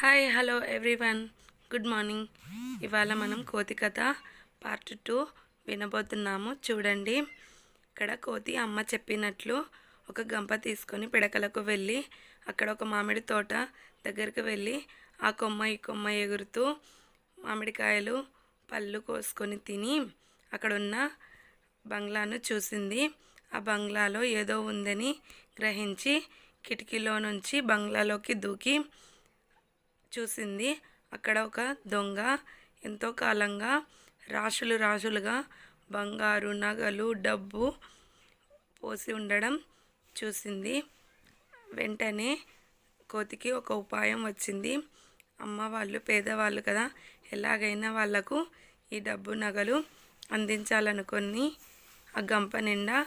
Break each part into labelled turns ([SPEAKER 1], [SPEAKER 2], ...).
[SPEAKER 1] Hi hello everyone. Good morning. ఇవాళ మనం కోతి కథ పార్ట్ టూ వినబోతున్నాము. చూడండి. ఇక్కడ కోతి అమ్మ చెప్పినట్లు ఒక గంప తీసుకొని పిడకలకు వెళ్ళి అక్కడ ఒక మామిడి తోట దగ్గరికి వెళ్ళి ఆ కొమ్మ ఈ కొమ్మ ఎగురుతూ మామిడికాయలు పళ్ళు కోసుకొని తిని అక్కడున్న బంగ్లాను చూసింది. ఆ బంగ్లాలో ఏదో ఉందని గ్రహించి కిటికీలో నుంచి బంగ్లాలోకి దూకి చూసింది. అక్కడ ఒక దొంగ ఎంతో కాలంగా రాశులు రాశులుగా బంగారు నగలు డబ్బు పోసి ఉండడం చూసింది. వెంటనే కోతికి ఒక ఉపాయం వచ్చింది. అమ్మ వాళ్ళు పేదవాళ్ళు కదా ఎలాగైనా వాళ్ళకు ఈ డబ్బు నగలు అందించాలనుకొని ఆ గంప నిండా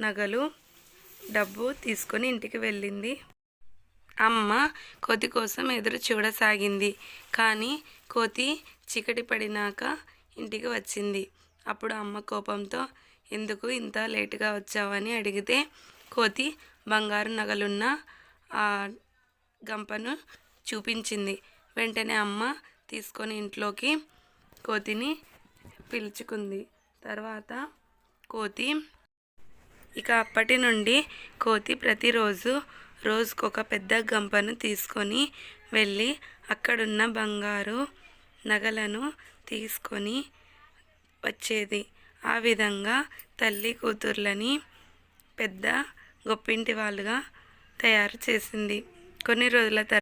[SPEAKER 1] నగలు డబ్బు తీసుకొని ఇంటికి వెళ్ళింది. అమ్మ కోతి కోసం ఎదురు చూడసాగింది. కానీ కోతి చీకటి పడినాక ఇంటికి వచ్చింది. అప్పుడు అమ్మ కోపంతో ఎందుకు ఇంత లేటుగా వచ్చావని అడిగితే కోతి బంగారు నగలున్న ఆ గంపను చూపించింది. వెంటనే అమ్మ తీసుకొని ఇంట్లోకి కోతిని పిలుచుకుంది. తర్వాత కోతి ఇక అప్పటి నుండి కోతి ప్రతిరోజు రోజుకొక పెద్ద గంపను తీసుకొని వెళ్ళి అక్కడున్న బంగారు నగలను తీసుకొని వచ్చేది. ఆ విధంగా తల్లి కూతుర్లని పెద్ద గొప్పింటి వాళ్ళుగా తయారు చేసింది. కొన్ని రోజుల తర్వాత